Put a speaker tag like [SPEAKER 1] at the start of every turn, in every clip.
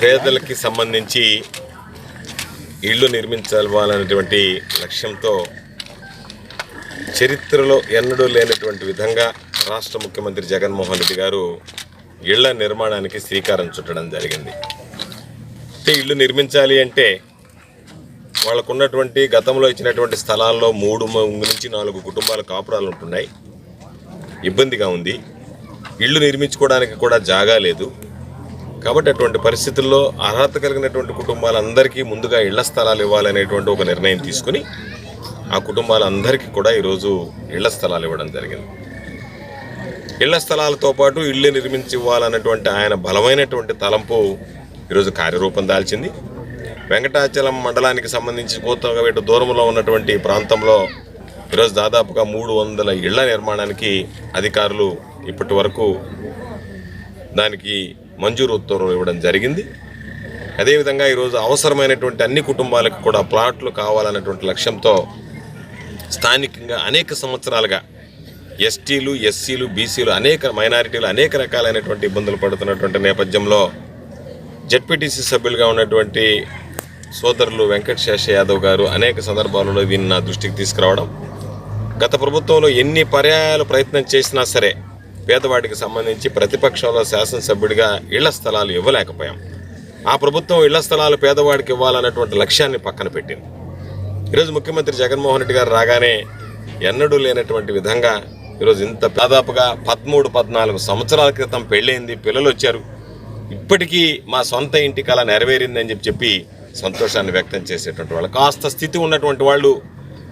[SPEAKER 1] పేదలకి సంబంధించి ఇళ్ళు నిర్మించాలనేటువంటి లక్ష్యంతో చరిత్రలో ఎన్నడూ లేనటువంటి విధంగా రాష్ట్ర ముఖ్యమంత్రి జగన్మోహన్ రెడ్డి గారు ఇళ్ళ నిర్మాణానికి శ్రీకారం చుట్టడం జరిగింది. అంటే ఇల్లు నిర్మించాలి అంటే వాళ్ళకున్నటువంటి గతంలో ఇచ్చినటువంటి స్థలాల్లో మూడు నుంచి నాలుగు కుటుంబాల కాపురాలు ఉంటున్నాయి. ఇబ్బందిగా ఉంది. ఇల్లు నిర్మించుకోవడానికి కూడా జాగా లేదు. కాబట్టి అటువంటి పరిస్థితుల్లో అర్హత కలిగినటువంటి కుటుంబాలందరికీ ముందుగా ఇళ్ళ స్థలాలు ఇవ్వాలనేటువంటి ఒక నిర్ణయం తీసుకుని ఆ కుటుంబాలందరికీ కూడా ఈరోజు ఇళ్ళ స్థలాలు ఇవ్వడం జరిగింది. ఇళ్ళ స్థలాలతో పాటు ఇళ్ళు నిర్మించి ఇవ్వాలన్నటువంటి ఆయన బలమైనటువంటి తలంపు ఈరోజు కార్యరూపం దాల్చింది. వెంకటాచలం మండలానికి సంబంధించి కోతవేట దూరంలో ఉన్నటువంటి ప్రాంతంలో ఈరోజు దాదాపుగా మూడు వందల ఇళ్ళ నిర్మాణానికి అధికారులు ఇప్పటి వరకు దానికి మంజూరు ఉత్తర్వులు ఇవ్వడం జరిగింది. అదేవిధంగా ఈరోజు అవసరమైనటువంటి అన్ని కుటుంబాలకు కూడా ప్లాట్లు కావాలన్నటువంటి లక్ష్యంతో స్థానికంగా అనేక సంవత్సరాలుగా ఎస్టీలు ఎస్సీలు బీసీలు అనేక మైనారిటీలు అనేక రకాలైనటువంటి ఇబ్బందులు పడుతున్నటువంటి నేపథ్యంలో జడ్పీటీసీ సభ్యులుగా ఉన్నటువంటి సోదరులు వెంకట శేష యాదవ్ గారు అనేక సందర్భాలలో దీన్ని నా దృష్టికి తీసుకురావడం. గత ప్రభుత్వంలో ఎన్ని పర్యాయాలు ప్రయత్నం చేసినా సరే పేదవాడికి సంబంధించి ప్రతిపక్షంలో శాసనసభ్యుడిగా ఇళ్ళ స్థలాలు ఇవ్వలేకపోయాం. ఆ ప్రభుత్వం ఇళ్ళ స్థలాలు పేదవాడికి ఇవ్వాలన్నటువంటి లక్ష్యాన్ని పక్కన పెట్టింది. ఈరోజు ముఖ్యమంత్రి జగన్మోహన్ రెడ్డి గారు రాగానే ఎన్నడూ లేనటువంటి విధంగా ఈరోజు ఇంత దాదాపుగా పదమూడు పద్నాలుగు సంవత్సరాల క్రితం పెళ్ళైంది పిల్లలు వచ్చారు. ఇప్పటికీ మా సొంత ఇంటి కళ నెరవేరిందని చెప్పి చెప్పి సంతోషాన్ని వ్యక్తం చేసేటువంటి వాళ్ళు కాస్త స్థితి ఉన్నటువంటి వాళ్ళు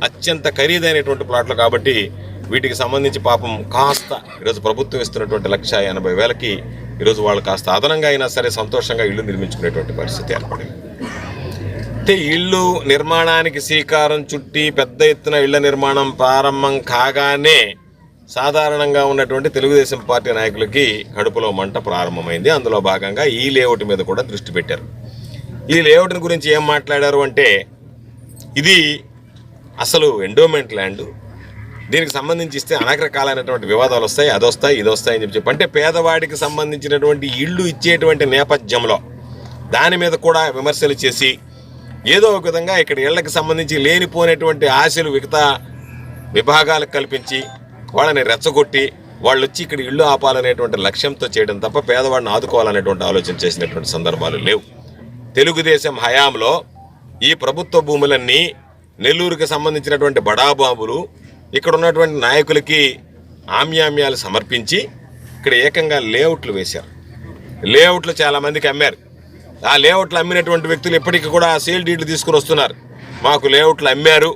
[SPEAKER 1] అత్యంత ఖరీదైనటువంటి ప్లాట్లు కాబట్టి వీటికి సంబంధించి పాపం కాస్త ఈరోజు ప్రభుత్వం ఇస్తున్నటువంటి లక్ష ఎనభై వేలకి ఈరోజు వాళ్ళు కాస్త అదనంగా అయినా సరే సంతోషంగా ఇల్లు నిర్మించుకునేటువంటి పరిస్థితి ఏర్పడింది. అయితే ఇల్లు నిర్మాణానికి శ్రీకారం చుట్టి పెద్ద ఎత్తున ఇళ్ళ నిర్మాణం ప్రారంభం కాగానే సాధారణంగా ఉన్నటువంటి తెలుగుదేశం పార్టీ నాయకులకి కడుపులో మంట ప్రారంభమైంది. అందులో భాగంగా ఈ లేఅవుట్ మీద కూడా దృష్టి పెట్టారు. ఈ లేఅవుట్ని గురించి ఏం మాట్లాడారు అంటే ఇది అసలు ఎండోమెంట్ ల్యాండ్ దీనికి సంబంధించి ఇస్తే అనేక రకాలైనటువంటి వివాదాలు వస్తాయి అది వస్తాయి ఇది వస్తాయి అని చెప్పి చెప్పి. అంటే పేదవాడికి సంబంధించినటువంటి ఇళ్ళు ఇచ్చేటువంటి నేపథ్యంలో దాని మీద కూడా విమర్శలు చేసి ఏదో ఒక విధంగా ఇక్కడ ఇళ్ళకు సంబంధించి లేనిపోయినటువంటి ఆశలు మిగతా విభాగాలకు కల్పించి వాళ్ళని రెచ్చగొట్టి వాళ్ళు వచ్చి ఇక్కడ ఇల్లు ఆపాలనేటువంటి లక్ష్యంతో చేయడం తప్ప పేదవాడిని ఆదుకోవాలనేటువంటి ఆలోచన చేసినటువంటి సందర్భాలు లేవు. తెలుగుదేశం హయాంలో ఈ ప్రభుత్వ భూములన్నీ నెల్లూరుకి సంబంధించినటువంటి బడాబాబులు ఇక్కడ ఉన్నటువంటి నాయకులకి ఆమ్యామ్యాలు సమర్పించి ఇక్కడ ఏకంగా లేఅవుట్లు వేశారు. లేఅవుట్లు చాలామందికి అమ్మారు. ఆ లేఅవుట్లు అమ్మినటువంటి వ్యక్తులు ఇప్పటికీ కూడా ఆ సేల్ డీట్లు తీసుకుని వస్తున్నారు. మాకు లేఅవుట్లు అమ్మారు.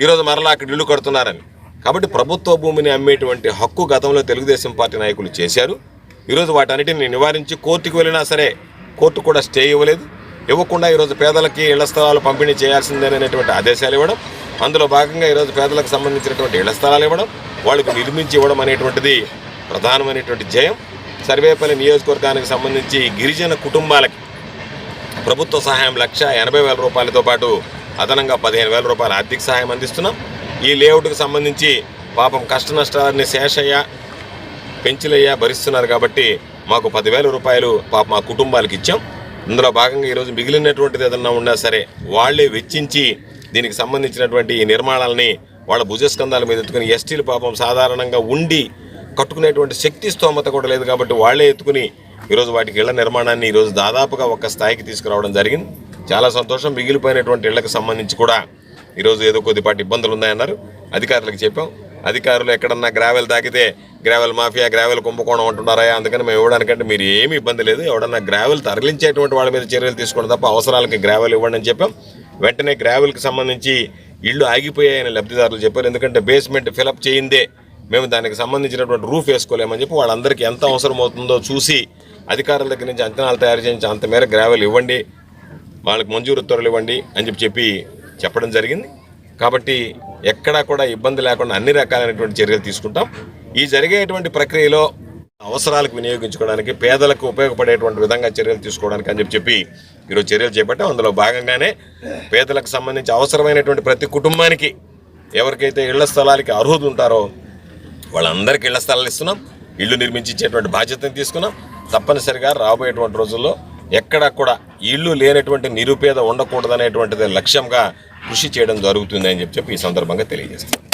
[SPEAKER 1] ఈరోజు మరలా అక్కడ ఇల్లు కడుతున్నారని. కాబట్టి ప్రభుత్వ భూమిని అమ్మేటువంటి హక్కు గతంలో తెలుగుదేశం పార్టీ నాయకులు చేశారు. ఈరోజు వాటన్నిటిని నివారించి కోర్టుకు వెళ్ళినా సరే కోర్టు కూడా స్టే ఇవ్వలేదు. ఇవ్వకుండా ఈరోజు పేదలకి ఇళ్ళ స్థలాలు పంపిణీ చేయాల్సిందేనటువంటి ఆదేశాలు ఇవ్వడం అందులో భాగంగా ఈరోజు పేదలకు సంబంధించినటువంటి ఇళ్ళ స్థలాలు ఇవ్వడం వాళ్ళకు నిర్మించి ఇవ్వడం అనేటువంటిది ప్రధానమైనటువంటి జయం. సర్వేపల్లి నియోజకవర్గానికి సంబంధించి గిరిజన కుటుంబాలకి ప్రభుత్వ సహాయం లక్ష ఎనభై వేల రూపాయలతో పాటు అదనంగా పదిహేను వేల రూపాయల ఆర్థిక సహాయం అందిస్తున్నాం. ఈ లేఅవుట్కి సంబంధించి పాపం కష్ట నష్టాలని శేషయ్య పెంచులయ్య భరిస్తున్నారు కాబట్టి మాకు పదివేల రూపాయలు పాప మా కుటుంబాలకు ఇచ్చాం. ఇందులో భాగంగా ఈరోజు మిగిలినటువంటిది ఏదన్నా ఉన్నా సరే వాళ్ళే వెచ్చించి దీనికి సంబంధించినటువంటి ఈ నిర్మాణాలని వాళ్ళ భుజస్కంధాల మీద ఎత్తుకుని ఎస్టీలు పాపం సాధారణంగా ఉండి కట్టుకునేటువంటి శక్తి స్తోమత కూడా లేదు కాబట్టి వాళ్ళే ఎత్తుకుని ఈరోజు వాటికి ఇళ్ళ నిర్మాణాన్ని ఈరోజు దాదాపుగా ఒక స్థాయికి తీసుకురావడం జరిగింది. చాలా సంతోషం. మిగిలిపోయినటువంటి ఇళ్ళకు సంబంధించి కూడా ఈరోజు ఏదో కొద్దిపాటి ఇబ్బందులు ఉన్నాయన్నారు. అధికారులకు చెప్పాం. అధికారులు ఎక్కడన్నా గ్రావెల్ తాకితే గ్రావెల్ మాఫియా గ్రావెల్ కుంభకోణం అంటున్నారా? అందుకని మేము ఇవ్వడానికంటే మీరు ఏమీ ఇబ్బంది లేదు. ఎవడన్నా గ్రావెల్ తరలించేటువంటి వాళ్ళ మీద చర్యలు తీసుకోవడం తప్ప అవసరాలకి గ్రావెల్ ఇవ్వండి అని చెప్పాం. వెంటనే గ్రావెల్కి సంబంధించి ఇళ్ళు ఆగిపోయాయని లబ్ధిదారులు చెప్పారు. ఎందుకంటే బేస్మెంట్ ఫిలప్ చేయిందే. మేము దానికి సంబంధించినటువంటి రూఫ్ వేసుకోలేమని చెప్పి వాళ్ళందరికీ ఎంత అవసరం అవుతుందో చూసి అధికారుల దగ్గర నుంచి అంచనాలు తయారు చేయించి అంత మేర గ్రావెల్ ఇవ్వండి. వాళ్ళకి మంజూరు ఉత్తర్వులు ఇవ్వండి అని చెప్పి చెప్పి చెప్పడం జరిగింది. కాబట్టి ఎక్కడా కూడా ఇబ్బంది లేకుండా అన్ని రకాలైనటువంటి చర్యలు తీసుకుంటాం. ఈ జరిగేటువంటి ప్రక్రియలో అవసరాలకు వినియోగించుకోవడానికి పేదలకు ఉపయోగపడేటువంటి విధంగా చర్యలు తీసుకోవడానికి అని చెప్పి చెప్పి ఈరోజు చర్యలు చేపట్టాం. అందులో భాగంగానే పేదలకు సంబంధించి అవసరమైనటువంటి ప్రతి కుటుంబానికి ఎవరికైతే ఇళ్ళ స్థలాలకి అర్హులు ఉంటారో వాళ్ళందరికీ ఇళ్ళ స్థలాలు ఇస్తున్నాం. ఇళ్ళు నిర్మించేటువంటి బాధ్యతను తీసుకున్నాం. తప్పనిసరిగా రాబోయేటువంటి రోజుల్లో ఎక్కడా కూడా ఇల్లు లేనటువంటి నిరుపేద ఉండకూడదనేటువంటిది లక్ష్యంగా కృషి చేయడం జరుగుతుంది అని చెప్పి ఈ సందర్భంగా తెలియజేస్తాను